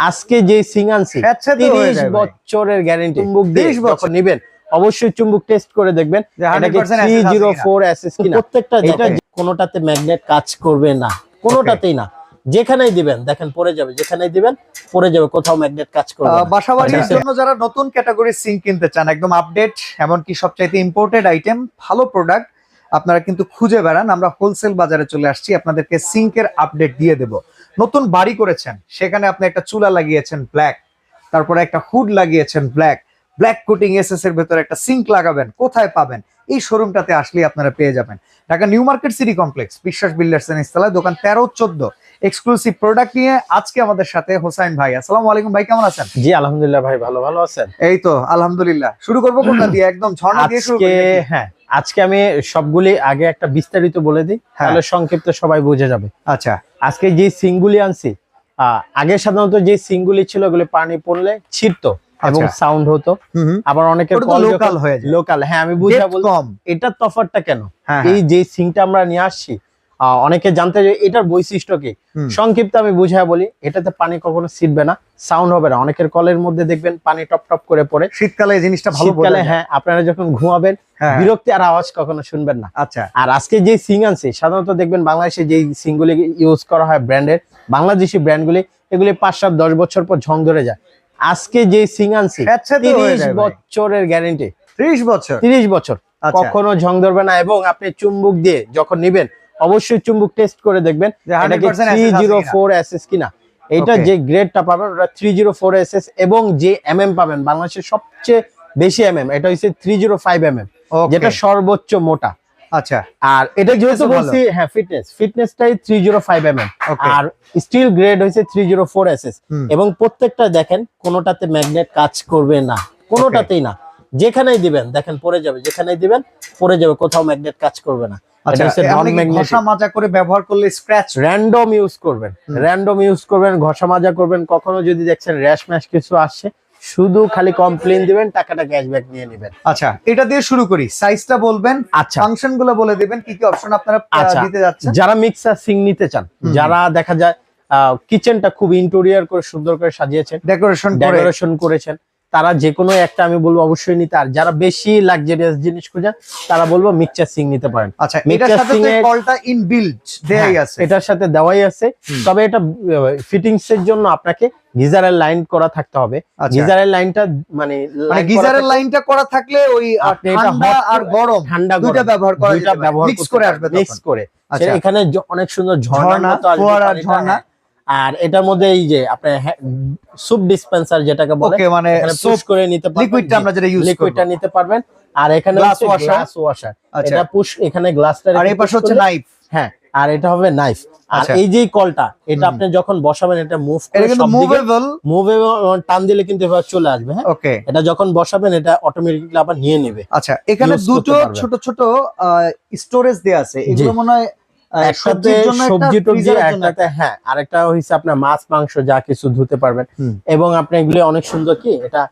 আজকে যে সিং আনছি তিরিশ বছরের গ্যারেন্টি চুম্বুক 30 বছর। নিবেন। অবশ্যই চুম্বুক টেস্ট করে দেখবেন। যে 100% থ্রি SS আছে জিরো কিনা। ফোর এসএস কিনা। প্রত্যেকটা কোনোটাতে ম্যাগনেট কাজ করবে না। কোনোটাতেই না। যেখানেই দিবেন দেখেন পরে যাবে। যেখানেই দিবেন পরে যাবে। কোথাও ম্যাগনেট কাজ করবে। বাসাবাড়ির আচ্ছা। জন্য যারা নতুন ক্যাটাগরির সিঙ্ক কিনতে চান একদম আপডেট এমনকি সবচাইতে ইম্পোর্টেড আইটেম ভালো প্রোডাক্ট আপনারা কিন্তু খুঁজে বেড়ান। আমরা হোলসেল বাজারে চলে আসছি। আপনাদেরকে সিঙ্কের আপডেট দিয়ে দেব। নতুন বাড়ি করেছেন। সেখানে আপনি একটা চুলা লাগিয়েছেন ব্ল্যাক তারপরে একটা হুড লাগিয়েছেন ব্ল্যাক ব্ল্যাক কোটিং এসএস এর ভেতরে একটা সিঙ্ক লাগাবেন কোথায় পাবেন? এই শোরুমটাতে আসলে আপনারা পেয়ে যাবেন। Dhaka new market city complex Biswas builders installer দোকান তেরো চোদ্দ। এক্সক্লুসিভ প্রোডাক্ট নিয়ে আজকে আমাদের সাথে হোসাইন ভাই। আসসালামু আলাইকুম ভাই কেমন আছেন? জি আলহামদুলিল্লাহ ভাই ভালো। ভালো আছেন? এই তো আলহামদুলিল্লাহ। শুরু করব কোনটা দিয়ে? একদম ঝর্ণা দিয়ে শুরু হ্যাঁ আজকে আমি সবগুলি আগে একটা বিস্তারিত বলে দিই হ্যাঁ। তাহলে সংক্ষিপ্ত সবাই বুঝে যাবে আচ্ছা আজকে যে সিংগুলি আনছি আহ, আগে সাধারণত যে সিংগুলি ছিল ওগুলি পানি পড়লে ছিটতো এবং আচ্ছা। সাউন্ড হতো হুম হুম। আবার অনেকের লোকাল হয়ে যায়। লোকাল হ্যাঁ আমি বুঝা বলতাম এটা তফারটা কেন হ্যাঁ এই যে সিংটা আমরা নিয়ে আসছি অনেকে জানতে যে এটার বৈশিষ্ট্য কি? সংক্ষিপ্ত আমি বুঝায় বলি এটাতে পানি কখনো ছিটবে না সাউন্ড হবে না। অনেকের কলের মধ্যে দেখবেন পানি টপ টপ করে পড়ে। শীতকালে এই জিনিসটা ভালো শীতকালে হ্যাঁ আপনারা যখন ঘুমাবেন হ্যাঁ। বিরক্তি আর আওয়াজ কখনো শুনবেন না। আচ্ছা। আর আজকে যে সিং আনছি সাধারণত দেখবেন বাংলাদেশে যে সিংগুলি ইউজ করা হয় ব্র্যান্ডের বাংলাদেশি ব্র্যান্ডগুলি এগুলি পাঁচ সাত দশ বছর পর ঝং ধরে যায়। আজকে যে সিং আনছি তিরিশ বছরের গ্যারেন্টি 30 বছর? তিরিশ বছর। আচ্ছা। কখনো ঝং ধরবে না এবং আপনি চুম্বুক দিয়ে যখন নিবেন অবশ্যই চুম্বুক টেস্ট করে দেখবেন। এটা 100% থ্রি SS আছে জিরো কিনা। এসএস কিনা? এটা যে গ্রেডটা পাবেন ওটা থ্রি জিরো ফোর এসএস এবং যে এমএম পাবেন বাংলাদেশের সবচেয়ে বেশি এমএম এটা হচ্ছে three zero five mm Okay, যেটা সর্বোচ্চ মোটা। আচ্ছা। আর এটা যেহেতু বলছি হ্যাঁ ফিটনেস ফিটনেসটাই. আর স্টিল গ্রেড হয়েছে three zero four S S এবং প্রত্যেকটা দেখেন কোনোটাতে ম্যাগনেট কাজ করবে না। কোনোটাতেই না। যেখানেই দিবেন দেখেন পড়ে যাবে। যেখানেই দিবেন পড়ে যাবে কোথাও ম্যাগনেট কাজ করবে না। আচ্ছা। ঘষা মাজা করে ব্যবহার করলে স্ক্র্যাচ র্যান্ডম ইউজ করবেন। র্যান্ডম ইউজ করবেন ঘষা মাজা করবেন কখনো যদি দেখছেন র্যাশ ম্যাশ কিছু আসছে শুধু খালি কমপ্লেন দিবেন টাকাটা ক্যাশব্যাক নিয়ে নেবেন আচ্ছা এটা দিয়ে শুরু করি সাইজটা বলবেন আচ্ছা ফাংশনগুলো বলে দিবেন কি কি অপশন আপনারা আচ্ছা। দিতে যাচ্ছেন যারা মিক্সার সিং নিতে চান যারা দেখা যায় কিচেনটা খুব ইন্টেরিয়র করে সুন্দর করে সাজিয়েছেন ডেকোরেশন ডেকোরেশন করেছেন তারা যে কোনো একটা আমি বলব অবশ্যই নিতে আর যারা বেশি লাক্সারিয়াস জিনিস খুঁজেন তারা বলব মিক্সচার সিং নিতে পারেন। আচ্ছা এটার সাথে এর- কলটা ইন বিল্ড দেয়াই হ্যাঁ, আছে। এটার সাথে দেওয়াই আছে। তবে এটা ফিটিংস এর জন্য আপনাকে গিজারের লাইন করা থাকতে হবে। আচ্ছা। গিজারের লাইনটা মানে মানে গিজারের লাইনটা করা থাকলে ওই ঠান্ডা আর গরম ঠান্ডা দুইটা ব্যবহার করা দুইটা ব্যবহার মিক্স করে আসবে মিক্স করে। আচ্ছা। এখানে অনেক সুন্দর ঝর্ণা ঝর্ণা, ফোয়ারা, ঝর্ণা। আর এটার মধ্যে এই যে আপনার সুপ ডিসপেন্সার যেটাকে বলে ওকে মানে সোপ পুশ করে নিতে পারবেন লিকুইডটা আমরা যেটা ইউজ লিকুইডটা নিতে পারবেন। আর এখানে। গ্লাস ওয়াশার আচ্ছা। এটা পুশ এখানে গ্লাসটা আর এই পাশে হচ্ছে নাইফ হ্যাঁ আর এটা হবে নাইফ আর আচ্ছা। এই যে কলটা এটা আপনি যখন বসাবেন এটা মুভ করে কিন্তু মুভেবল মুভে টান দিলে কিন্তু এভাবে চলে আসবে হ্যাঁ? ওকে এটা যখন বসাবেন এটা অটোমেটিকলি আবার নিয়ে নেবে। আচ্ছা এখানে দুটো। ছোট ছোট স্টোরেজ দেয়া আছে। এগুলো মনে হয় একসাথে সবজি টবজি একটাতে হ্যাঁ আরেকটা হইছে আপনার মাছ মাংস যা কিছু ধুতে পারবেন। এবং আপনি এগুলি অনেক সুন্দর কি এটা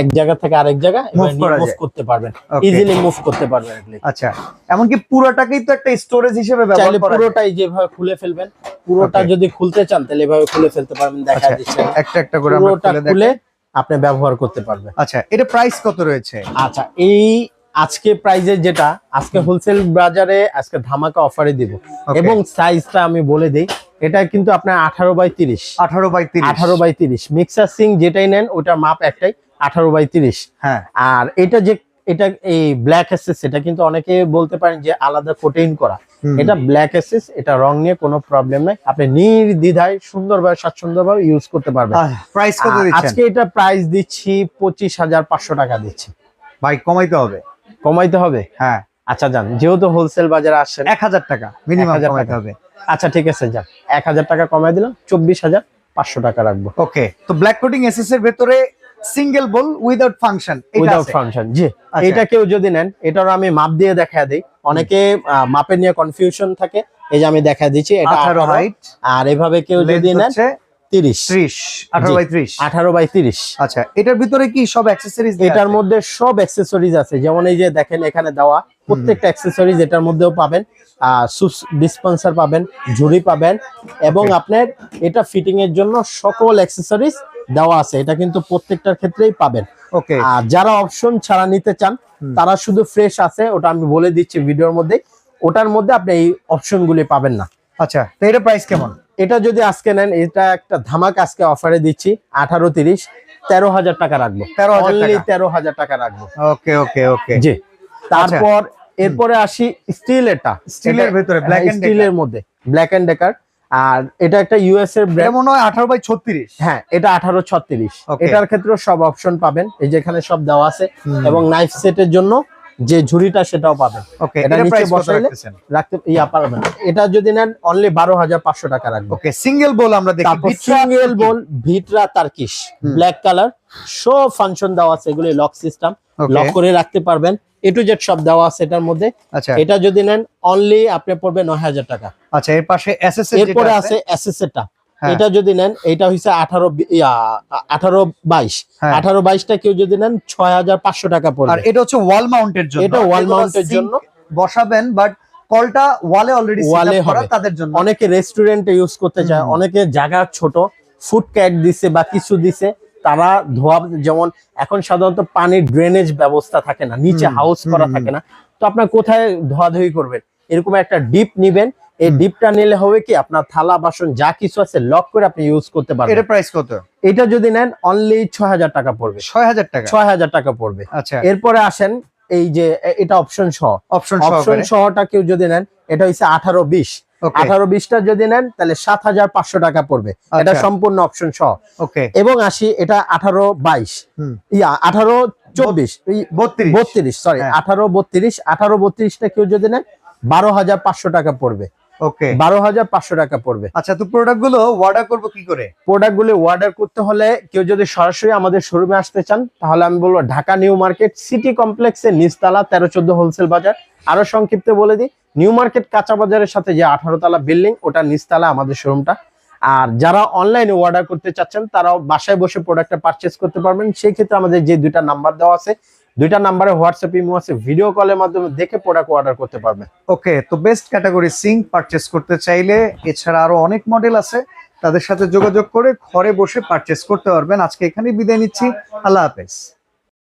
এক জায়গা থেকে আরেক জায়গা মুভ করতে পারবেন। ইজিলি মুভ করতে পারবেন আচ্ছা এমনকি পুরোটাকেই তো একটা স্টোরেজ হিসেবে ব্যবহার করা পুরোটাই যেভাবে খুলে ফেলবেন পুরোটা যদি খুলতে চান তাহলে এভাবে খুলে ফেলতে পারবেন দেখা আচ্ছা দিচ্ছে একটা একটা করে আমরা। খুলে আপনি ব্যবহার করতে পারবেন। আচ্ছা এটা প্রাইস কত রয়েছে? আচ্ছা এই আজকে প্রাইজের যেটা আজকে হোলসেল বাজারে আজকে ধামাকা অফারে দিব। এবং সাইজটা আমি বলে দিই এটা কিন্তু আপনার আঠারো বাই তিরিশ। আঠারো বাই তিরিশ। আঠারো বাই তিরিশ। মিক্সার সিং যেটাই নেন ওটার মাপ একটাই আঠারো বাই তিরিশ। হ্যাঁ। আর এটা যে এটা এই ব্ল্যাক এসেস এটা কিন্তু অনেকে বলতে পারেন যে আলাদা কোটেইন করা। এটা ব্ল্যাক এসেস এটা রং নিয়ে কোনো প্রবলেম নাই। আপনি নির্দ্বিধায় সুন্দরভাবে স্বাচ্ছন্দ্যভাবে ইউজ করতে পারবেন। প্রাইস কত দিচ্ছেন? আজকে এটা প্রাইস দিচ্ছি পঁচিশ হাজার পাঁচশো টাকা দিচ্ছি। ভাই কমাইতে হবে। কমাইতে হবে? হ্যাঁ। আচ্ছা যান। যেহেতু হোলসেল বাজারে আসছেন এক হাজার টাকা মিনিমাম কমাইতে হবে। আচ্ছা ঠিক আছে যান। এক হাজার টাকা কমাই দিলাম চব্বিশ হাজার পাঁচশো টাকা রাখব। ওকে তো ব্ল্যাক কোটিং এসএস এর ভেতরে single ball without function without function জি। আচ্ছা। এটা কেউ যদি নেন এটার আমি মাপ দিয়ে দেখা দিই। অনেকে মাপের নিয়ে কনফিউশন থাকে এই যে আমি দেখা দিচ্ছি এটা 18 18 হাইট আর এভাবে কেউ যদি নেন তিরিশ। ত্রিশ আঠারো বাই ত্রিশ। আঠারো বাই তিরিশ। আচ্ছা এটার ভিতরে কি সব অ্যাক্সেসরিজ এটার মধ্যে সব অ্যাক্সেসরিজ আছে। যেমন এই যে দেখেন এখানে দেওয়া প্রত্যেকটা অ্যাক্সেসরিজ এটার মধ্যেও পাবেন। ডিসপেন্সার পাবেন ঝুড়ি পাবেন এবং আপনার এটা ফিটিং এর জন্য সকল অ্যাক্সেসরিজ দেওয়া আছে। এটা কিন্তু প্রত্যেকটার ক্ষেত্রেই পাবেন। ওকে আর যারা অপশন ছাড়া নিতে চান তারা শুধু ফ্রেশ আছে ওটা আমি বলে দিচ্ছি ভিডিওর মধ্যে ওটার মধ্যে আপনি এই অপশনগুলি পাবেন না। আচ্ছা তো এটা প্রাইস কেমন? এটা যদি আজকে নেন এটা একটা ধামাক আজকে অফারে দিচ্ছি আঠারো তিরিশ তেরো হাজার টাকা রাখব। 13,000 অনলি তেরো হাজার টাকা রাখব। ওকে ওকে ওকে জি। তারপর এরপরে আসি স্টিল এটা। স্টিলের ভেতরে ব্ল্যাক স্টিলের মধ্যে ব্ল্যাক এন্ড ডেকার আর এটা একটা ইউএস এর মনে হয় আঠারো বাই ছত্রিশ। হ্যাঁ এটা আঠারো ছত্রিশ। এটার ক্ষেত্রেও সব অপশন পাবেন। এই যেখানে সব দেওয়া আছে। এবং নাইফ সেটের জন্য যে ঝুড়িটা সেটাও পাবেন ওকে এটা নিচে বসাইলে- রাখতে ইয়া পারবেন এটা যদি নেন অনলি বারো হাজার পাঁচশো টাকা রাখব। ওকে সিঙ্গেল বল আমরা দেখি single ball Vitra Turkish. Black colour সব ফাংশন দেওয়া আছে এগুলি লক সিস্টেম লক করে রাখতে পারবেন। এ টু জেড সব দেওয়া আছে এটার মধ্যে। আচ্ছা। এটা যদি নেন অনলি আপনি পড়বে নয় হাজার টাকা। আচ্ছা এর পাশে এসএস এরপরে আছে? এসএসএটা হ্যাঁ। এটা যদি নেন এটা হচ্ছে আঠারো আঠারো বাইশ। হ্যাঁ। আঠারো বাইশটা কেউ যদি নেন ছয় হাজার পাঁচশো টাকা আর এটা হচ্ছে ওয়াল মাউন্টের জন্য। এটা ওয়াল এর জন্য। বসাবেন বাট কলটা ওয়ালে অলরেডি এ করা। তাদের জন্য। অনেকে রেস্টুরেন্টে ইউজ করতে চায়। অনেকে জায়গা ছোট ফুড ক্যাট দিছে বা কিছু দিছে তারা ধোয়া যেমন এখন সাধারণত পানির ড্রেনেজ ব্যবস্থা থাকে না নিচে হাউস করা থাকে না। তো আপনার কোথায় ধোয়াধুয়ি করবেন? এরকম একটা ডিপ নিবেন এই ডিপটা নিলে হবে কি আপনার থালা বাসন যা কিছু আছে লক করে আপনি ইউজ করতে পারবেন। এটা প্রাইস কত? এটা যদি নেন অনলি ছয় হাজার টাকা পড়বে। ছয় হাজার টাকা? ছয় হাজার টাকা পড়বে। আচ্ছা। এরপরে আসেন এই যে এটা অপশন সহ। অপশন অপশন সহটা কেউ যদি নেন এটা আঠারো বিশ। ওকে আঠারো বিশটা যদি নেন তাহলে সাত হাজার পাঁচশো টাকা পড়বে। এটা আচ্ছা। সম্পূর্ণ অপশন সহ। ওকে এবং আসি এটা আঠারো বাইশ। ইয়া আঠারো চব্বিশ। বত্রিশ। বত্রিশ সরি হ্যাঁ। আঠারো বত্রিশ আঠারো বত্রিশটা কেউ যদি নেন বারো হাজার পাঁচশো টাকা পড়বে। ওকে বারো হাজার পাঁচশো টাকা পড়বে। আচ্ছা তো প্রোডাক্টগুলো অর্ডার করব কি করে? প্রোডাক্ট গুলি অর্ডার করতে হলে কেউ যদি সরাসরি আমাদের শোরুমে আসতে চান তাহলে আমি বলব ঢাকা নিউ মার্কেট সিটি কমপ্লেক্সের নিচতলা তেরো চোদ্দ হোলসেল বাজার। আরও সংক্ষিপ্ত বলে দিই নিউ মার্কেট কাঁচা বাজারের সাথে যে আঠারো তলা বিল্ডিং ওটা নিচতলা আমাদের শোরুমটা আর যারা অনলাইনে অর্ডার করতে চাচ্ছেন তারাও বাসায় বসে প্রোডাক্টটা পারচেস করতে পারবেন। সেই ক্ষেত্রে আমাদের যে দুইটা নাম্বার দেওয়া আছে দুইটা নাম্বারে হোয়াটসঅ্যাপ ইমো আছে ভিডিও কলের মাধ্যমে দেখে প্রোডাক্ট অর্ডার করতে পারবেন। ওকে, তো বেস্ট ক্যাটাগরি সিঙ্ক পারচেস করতে চাইলে এছাড়া আরও অনেক মডেল আছে। তাদের সাথে যোগাযোগ করে ঘরে বসে পারচেস করতে পারবেন। আজকে এখানেই বিদায় নিচ্ছি। আল্লাহ হাফেজ।